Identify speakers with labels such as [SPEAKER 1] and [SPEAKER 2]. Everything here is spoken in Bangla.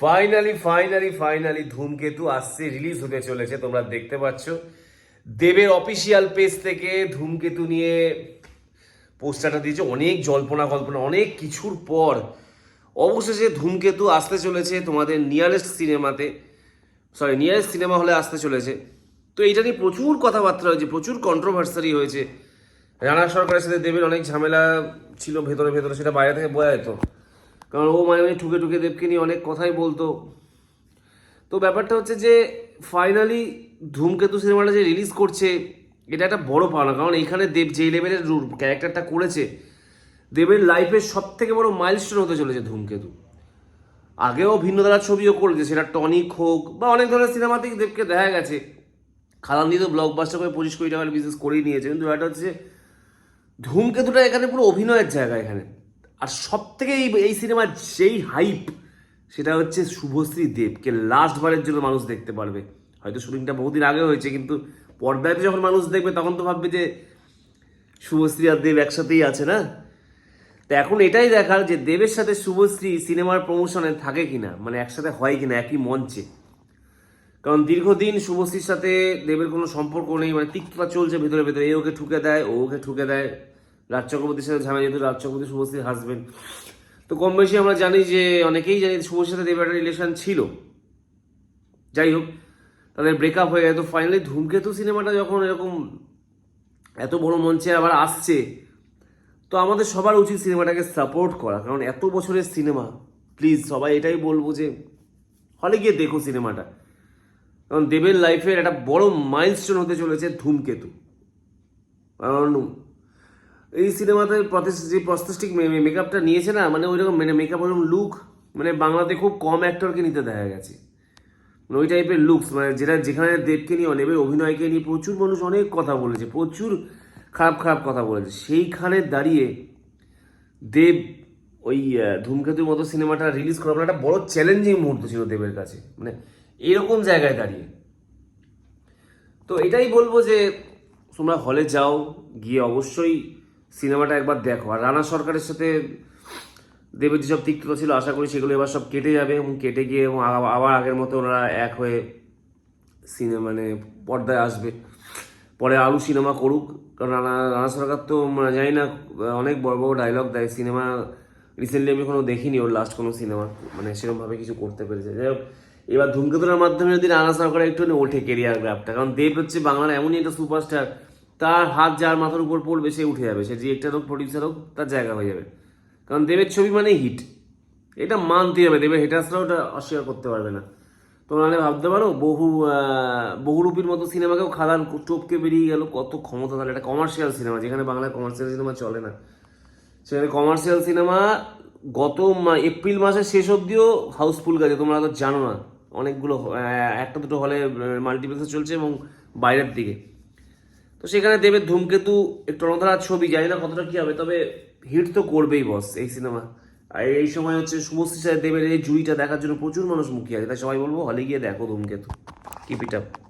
[SPEAKER 1] ফাইনালি ফাইনালি ফাইনালি ধূমকেতু আসছে রিলিজ হতে চলেছে, তোমরা দেখতে পাচ্ছ। দেবের অফিসিয়াল পেজ থেকে ধূমকেতু নিয়ে পোস্টারটা দিয়েছে, অনেক জল্পনা কল্পনা, অনেক কিছুর পর। অবশেষে ধূমকেতু আসতে চলেছে তোমাদের নিয়ারেস্ট সিনেমাতে সরি নিয়ারেস্ট সিনেমা হলে আসতে চলেছে। তো এইটা নিয়ে প্রচুর কথাবার্তা হয়েছে, প্রচুর কন্ট্রোভার্সারি হয়েছে। রানা সরকারের সাথে দেবের অনেক ঝামেলা ছিল, ভেতরে ভেতরে, সেটা বাইরে থেকে বোঝা যেত। কারণ ও মানে মানে ঠুকে ঠুকে দেবকে নিয়ে অনেক কথাই বলতো। তো ব্যাপারটা হচ্ছে যে ফাইনালি ধূমকেতু সিনেমাটা যে রিলিজ করছে, এটা একটা বড় পাওনা। কারণ এখানে দেব যে লেভেলের ক্যারেক্টারটা করেছে, দেবের লাইফের সব থেকে বড় মাইলস্টোন হতে চলেছে ধূমকেতু। আগেও ভিন্ন ধারার ছবিও করেছে, সেটা টনিক হোক বা অনেক ধরনের সিনেমাতেই দেবকে দেখা গেছে। খালান দিয়ে তো ব্লকবাস্টার করে পঁচিশ কোটি টাকার বিজনেস করেই নিয়েছে। কিন্তু ব্যাপারটা হচ্ছে ধূমকেতুটা এখানে পুরো অভিনয়ের জায়গা এখানে। আর সব থেকে এই এই সিনেমার যেই হাইপ সেটা হচ্ছে শুভশ্রী দেবকে লাস্টবারের জন্য মানুষ দেখতে পারবে। হয়তো শুটিংটা বহুদিন আগে হয়েছে, কিন্তু পর্দায় যখন মানুষ দেখবে, তখন তো ভাববে যে শুভশ্রী আর দেব একসাথেই আছে না? তো এখন এটাই দেখার যে দেবের সাথে শুভশ্রী সিনেমার প্রমোশনে থাকে কিনা মানে একসাথে হয় কিনা, একই মঞ্চে। কারণ দীর্ঘদিন শুভশ্রীর সাথে দেবের কোনো সম্পর্ক নেই মানে তিক্ততা চলছে ভেতরে ভেতরে, এ ওকে ঠুকে দেয়, ও ওকে ঠুকে দেয়। রাজ চক্রবর্তীর সাথে ঝামেলা যেহেতু রাজ চক্রবর্তী শুভশ্রীর হাজবেন্ড তো কম বেশি আমরা জানি যে অনেকেই জানি শুভশ্রীর সাথে দেবের একটা রিলেশন ছিল। যাই হোক, তাদের ব্রেকআপ হয়ে গেছে তো ফাইনালি ধূমকেতু সিনেমাটা যখন এরকম এত বড় মঞ্চে আবার আসছে, তো আমাদের সবার উচিত সিনেমাটাকে সাপোর্ট করা। কারণ এত বছরের সিনেমা প্লিজ সবাই এটাই বলব যে হলে গিয়ে দেখো সিনেমাটা কারণ দেবের লাইফের একটা বড় মাইলস্টোন হতে চলেছে ধূমকেতু। কারণ এই সিনেমাতে যে প্রস্তেস্টিক মেকআপটা নিয়েছে না মানে ওইরকম মানে মেকআপ ওরকম লুক মানে বাংলাতে খুব কম অ্যাক্টরকে নিতে দেখা গেছে। মানে ওই টাইপের লুকস মানে যেটা যেখানে দেবকে নিয়ে দেবের অভিনয়কে নিয়ে প্রচুর মানুষ অনেক কথা বলেছে, প্রচুর খারাপ খারাপ কথা বলেছে। সেইখানে দাঁড়িয়ে দেব ওই ধূমকেতুর মতো সিনেমাটা রিলিজ করা একটা বড় চ্যালেঞ্জিং মুহূর্ত ছিল দেবের কাছে। মানে এরকম জায়গায় দাঁড়িয়ে। তো এটাই বলব যে, তোমরা হলে যাও, গিয়ে অবশ্যই সিনেমাটা একবার দেখো। আর রানা সরকারের সাথে দেবের যেসব তিক্ততা ছিল, আশা করি সেগুলো এবার সব কেটে যাবে এবং কেটে গিয়ে এবং আবার আগের মতো ওনারা এক হয়ে সিনেমা মানে পর্দায় আসবে। পরে আলু সিনেমা করুক। কারণ রানা রানা সরকার তো মানে জানি না, অনেক বড় বড় ডায়লগ দেয়। সিনেমা রিসেন্টলি আমি কোনো দেখিনি ওর লাস্ট কোনো সিনেমা। মানে সেরকমভাবে কিছু করতে পেরেছে। যাই হোক, এবার ধূমকেতুর মাধ্যমে যদি রানা সরকার একটু ওঠে কেরিয়ার গ্রাফটা কারণ দেব হচ্ছে বাংলার এমনই একটা সুপারস্টার তার হাত যার মাথার উপর পড়বে, সে উঠে যাবে। সে ডিরেক্টর হোক প্রডিউসার হোক তার জায়গা হয়ে যাবে। কারণ দেবের ছবি মানে হিট এটা মানতে হবে। দেবের হেটার্সরাও ওটা অস্বীকার করতে পারবে না। তোমরা ভাবতে পারো, বহু বহুরূপীর মতো সিনেমাকেও খাদান টপকে বেরিয়ে গেল। কত ক্ষমতা তাহলে। এটা কমার্শিয়াল সিনেমা যেখানে বাংলায় কমার্শিয়াল সিনেমা চলে না। সেখানে কমার্শিয়াল সিনেমা গত এপ্রিল মাসের শেষ অবধিও হাউসফুল গেছে। তোমরা তো জানো না। অনেকগুলো একটা দুটো হলে মাল্টিপ্লেক্সে চলছে এবং বাইরের দিকে। তো সেখানে দেবের ধূমকেতু একটু অনধারার ছবি, জানি না কতটা কি হবে, তবে হিট তো করবেই বস এই সিনেমা আর এই সময় হচ্ছে শুভশ্রী সাথে দেবের এই জুড়িটা দেখার জন্য প্রচুর মানুষ মুখিয়ে আছে, তাই সবাই বলব হলে গিয়ে দেখো ধূমকেতু। Keep it up